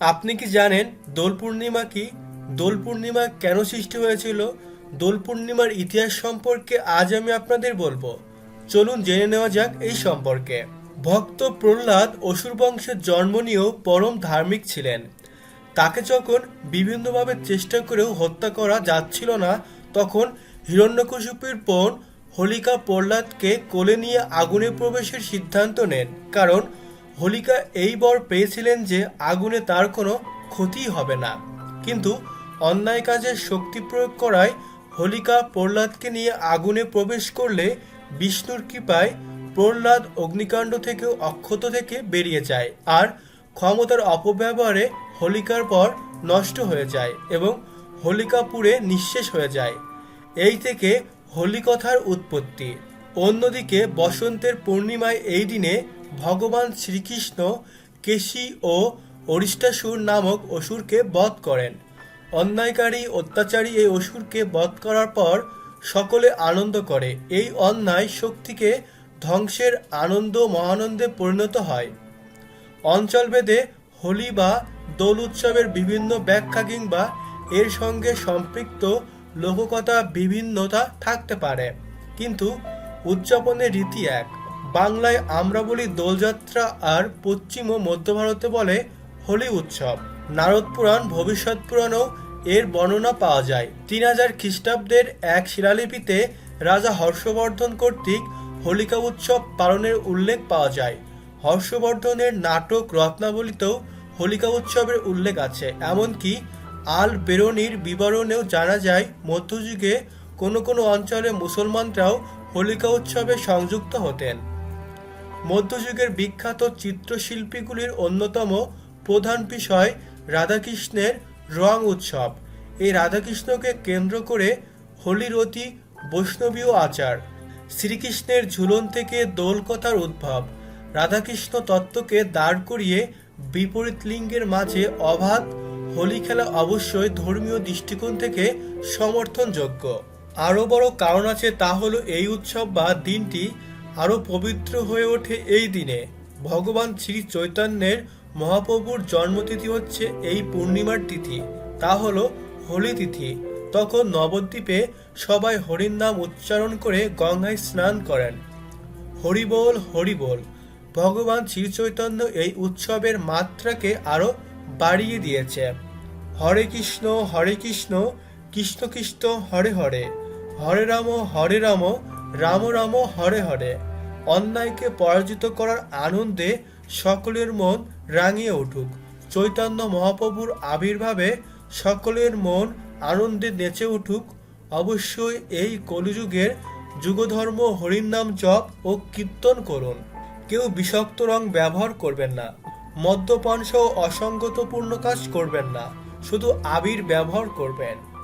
আপনি কি জানেন দোল পূর্ণিমা কি? দোল পূর্ণিমা কেন সৃষ্টি হয়েছিল? দোল পূর্ণিমার ইতিহাস সম্পর্কে আজ আমি আপনাদের বলব। চলুন জেনে নেওয়া যাক এই সম্পর্কে। ভক্ত প্রহ্লাদ অসুর বংশের জন্ম নিয়েও পরম ধার্মিক ছিলেন। তাকে যখন বিভিন্নভাবে চেষ্টা করেও হত্যা করা যাচ্ছিল না, তখন হিরণ্যকশিপুর বোন হোলিকা প্রহ্লাদকে কোলে নিয়ে আগুনে প্রবেশের সিদ্ধান্ত নেন। কারণ হোলিকা এই বর পেয়েছিলেন যে আগুনে তার কোনো ক্ষতিই হবে না। কিন্তু অন্যায় কাজে শক্তি প্রয়োগ করায় হোলিকা প্রহ্লাদকে নিয়ে আগুনে প্রবেশ করলে বিষ্ণুর কৃপায় প্রহ্লাদ অগ্নিকাণ্ড থেকে অক্ষত থেকে বেরিয়ে যায় আর ক্ষমতার অপব্যবহারে হোলিকার পর নষ্ট হয়ে যায় এবং হোলিকা পুড়ে নিঃশেষ হয়ে যায়। এই থেকে হোলিকথার উৎপত্তি। অন্যদিকে বসন্তের পূর্ণিমায় এই দিনে ভগবান শ্রীকৃষ্ণ কেশী ও অরিষ্টাসুর নামক অসুরকে বধ করেন। অন্যায়কারী, অত্যাচারী এই অসুরকে বধ করার পর সকলে আনন্দ করে। এই অন্যায় শক্তিকে ধ্বংসের আনন্দ মহানন্দে পরিণত হয়। অঞ্চলভেদে হোলি বা দোল উৎসবের বিভিন্ন ব্যাখ্যা কিংবা এর সঙ্গে সম্পৃক্ত লোককথা বিভিন্নতা থাকতে পারে। কিন্তু উদযাপনের রীতি এক। বাংলায় আমরা বলি দোলযাত্রা আর পশ্চিম ও মধ্য ভারতে বলে হোলি উৎসব। নারদ পুরাণ, ভবিষ্যৎ পুরাণেও এর বর্ণনা পাওয়া যায়। তিন হাজার খ্রিস্টাব্দের এক শিলালিপিতে রাজা হর্ষবর্ধন কর্তৃক হোলিকা উৎসব পালনের উল্লেখ পাওয়া যায়। হর্ষবর্ধনের নাটক রত্নাবলিতেও হোলিকা উৎসবের উল্লেখ আছে। এমনকি আল বেরোনির বিবরণেও জানা যায়, মধ্যযুগে কোনো কোনো অঞ্চলে মুসলমানরাও হোলিকা উৎসবে সংযুক্ত হতেন। মধ্যযুগের বিখ্যাত চিত্রশিল্পীগুলির অন্যতম প্রধান বিষয় রাধাকৃষ্ণের রং উৎসব। এই রাধাকৃষ্ণকে কেন্দ্র করে হোলির অতি বৈষ্ণবীয় আচার, শ্রীকৃষ্ণের ঝুলন থেকে দোল কথার উদ্ভব। রাধাকৃষ্ণ তত্ত্বকে দাঁড় করিয়ে বিপরীত লিঙ্গের মাঝে অবাধ হোলি খেলা অবশ্যই ধর্মীয় দৃষ্টিকোণ থেকে সমর্থনযোগ্য। আরও বড় কারণ আছে তা হলো এই উৎসব বা দিনটি আরও পবিত্র হয়ে ওঠে এই দিনে। ভগবান শ্রী চৈতন্যের মহাপ্রভুর জন্মতিথি হচ্ছে এই পূর্ণিমার তিথি। তা হলো হোলি তিথি। তখন নবদ্বীপে সবাই হরির নাম উচ্চারণ করে গঙ্গায় স্নান করেন। হরিবোল হরিবোল। ভগবান শ্রী চৈতন্য এই উৎসবের মাত্রাকে আরও বাড়িয়ে দিয়েছে। হরে কৃষ্ণ হরে কৃষ্ণ কৃষ্ণ কৃষ্ণ, হরে হরে। হরে রাম হরে রাম রাম রাম, হরে হরে। অন্যায়কে পরাজিত করার আনন্দে সকলের মন রাঙিয়ে উঠুক। চৈতন্য মহাপ্রভুর আবির্ভাবে সকলের মন আনন্দে নেচে উঠুক। অবশ্যই এই কলিযুগের যুগধর্ম হরির নাম জপ ও কীর্তন করুন। কেউ বিষাক্ত রং ব্যবহার করবেন না। মদ্যপান সহ অসঙ্গতপূর্ণ কাজ করবেন না। শুধু আবির ব্যবহার করবেন।